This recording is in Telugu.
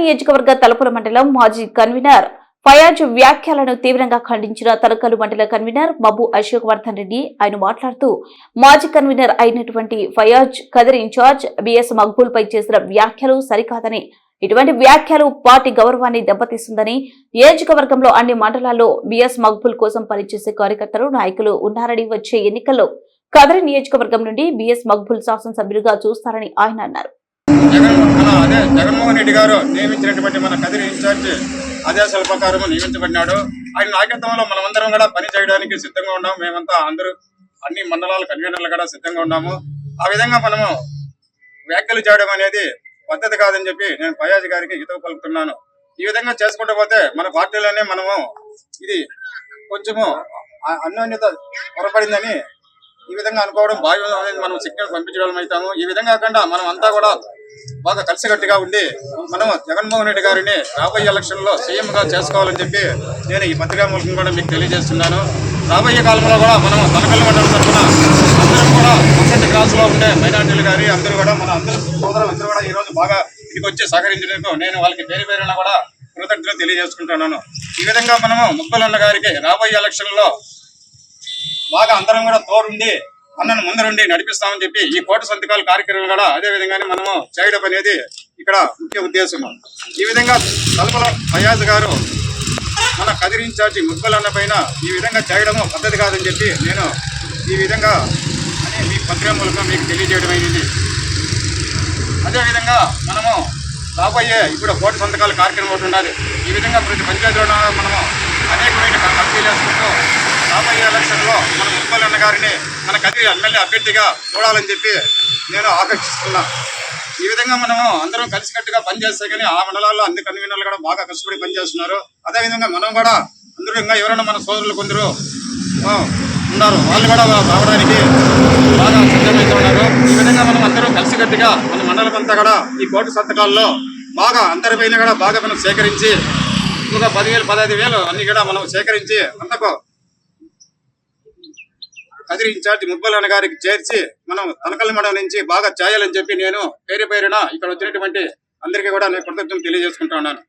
నియోజకవర్గ తలుపుల మండలం మాజీ కన్వీనర్ ఫయాజ్ వ్యాఖ్యలను తీవ్రంగా ఖండించిన తలకలు మండల కన్వీనర్ మబ్బు అశోక్ వర్ధన్ రెడ్డి. ఆయన మాట్లాడుతూ మాజీ కన్వీనర్ అయినటువంటి ఫయాజ్ కదర్ ఇన్ఛార్జ్ బిఎస్ మక్బూల్ పై చేసిన వ్యాఖ్యలు సరికాదని ఇటువంటి వ్యాఖ్యలు పార్టీ గౌరవాన్ని దెబ్బతీస్తుందని నియోజకవర్గంలో అన్ని మండలాల్లో బిఎస్ మక్బుల్ కోసం పనిచేసే కార్యకర్తలు నాయకులు ఉన్నారని వచ్చే ఎన్నికల్లో కదిరి నియోజకవర్గం నుండి బిఎస్ మక్బుల్ శాసనసభ్యులుగా చూస్తారని ఆయన అన్నారు. అదే జగన్మోహన్ రెడ్డి గారు నియమించినటువంటి మన కదిరి ఇన్ఛార్జ్ ఆదేశాల ప్రకారం నియమించబడినాడు. ఆయన నాయకత్వంలో మనమందరం కూడా పని చేయడానికి సిద్ధంగా ఉన్నాం. మేమంతా అందరూ అన్ని మండలాల కన్వీనర్లు కూడా సిద్ధంగా ఉన్నాము. ఆ విధంగా మనము వ్యాఖ్యలు చేయడం అనేది పద్ధతి కాదని చెప్పి నేను ఫయాజ్ గారికి హితవు పలుకుతున్నాను. ఈ విధంగా చేసుకుంటూ పోతే మన పార్టీలోనే మనము ఇది కొంచెము అన్యోన్యత పొరపడిందని ఈ విధంగా అనుకోవడం భావ్యం అనేది మనం సిగ్నల్ పంపించడం అవుతాము ఈ విధంగా కాకుండా మనం అంతా కూడా బాగా కలిసికట్టుగా ఉండి మనం జగన్మోహన్ రెడ్డి గారిని రాబోయే ఎలక్షన్లో గా చేసుకోవాలని చెప్పి నేను ఈ పత్రికా మూలకం కూడా మీకు తెలియజేస్తున్నాను. రాబోయే కాలంలో కూడా మనం తనకల్ మండలం తరఫున అందరం కూడా ఒకటి క్లాస్లో ఉండే మైనార్టీలు గారి అందరూ కూడా మన అందరూ సోదరులు అందరూ కూడా ఈ రోజు బాగా ఇదికి వచ్చి సహకరించడానికి నేను వాళ్ళకి పేరు పేరున కూడా కృతజ్ఞతలు తెలియజేసుకుంటున్నాను. ఈ విధంగా మనము ముప్పలన్న గారికి రాబోయే ఎలక్షన్లో బాగా అందరం కూడా తోడుండి అన్నను ముందరుండి నడిపిస్తామని చెప్పి ఈ కోట సంతకాల కార్యక్రమం కూడా అదే విధంగానే మనము చేయడం అనేది ఇక్కడ ముఖ్య ఉద్దేశం ఈ విధంగా తలపల ఫయాజ్ గారు మన కదిరి ఇన్ఛార్జి ముక్కల్ పైన ఈ విధంగా చేయడము పద్ధతి కాదని చెప్పి నేను ఈ విధంగా అని మీ పత్రిక మూలంగా మీకు తెలియజేయడం అయింది. అదేవిధంగా మనము రాబోయే ఇప్పుడు కోటి సంతకాల కార్యక్రమం ఒకటి ఉండాలి. ఈ విధంగా ప్రతి పంచాయతీలో మనము అనేకమైన కమిటీలు వేసుకుంటూ రాబోయే ఎలక్షన్లో మన మున్సిపల్ అన్న గారిని మన కదిరి ఎమ్మెల్యే అభ్యర్థిగా చూడాలని చెప్పి నేను ఆకర్షిస్తున్నా ఈ విధంగా మనము అందరం కలిసికట్టుగా పనిచేస్తే కానీ ఆ మండలాల్లో అన్ని కన్వీనర్లు కూడా బాగా కష్టపడి పనిచేస్తున్నారు. అదేవిధంగా మనం కూడా అందరూ ఇంకా ఎవరైనా మన సోదరులు కొందరు ఉన్నారు. వాళ్ళు కూడా రావడానికి బాగా సిద్ధమైతే ఉన్నారు. ఈ విధంగా మనం అందరం కలిసికట్టుగా మన మండలం అంతా కూడా ఈ కోటి సంతకాల్లో బాగా అందరిపైన కూడా బాగా మనం సేకరించి ఒక పదివేలు పదహైదు వేలు అన్ని కూడా మనం సేకరించి అంతకు కదిరి ఇన్ఛార్జ్ ముబ్బల్ అన్న గారికి చేర్చి మనం తనకల్ మండలం నుంచి బాగా చేయాలని చెప్పి నేను పేరు పేరున ఇక్కడ వచ్చినటువంటి అందరికీ కూడా నేను కృతజ్ఞతలు తెలియజేసుకుంటా ఉన్నాను.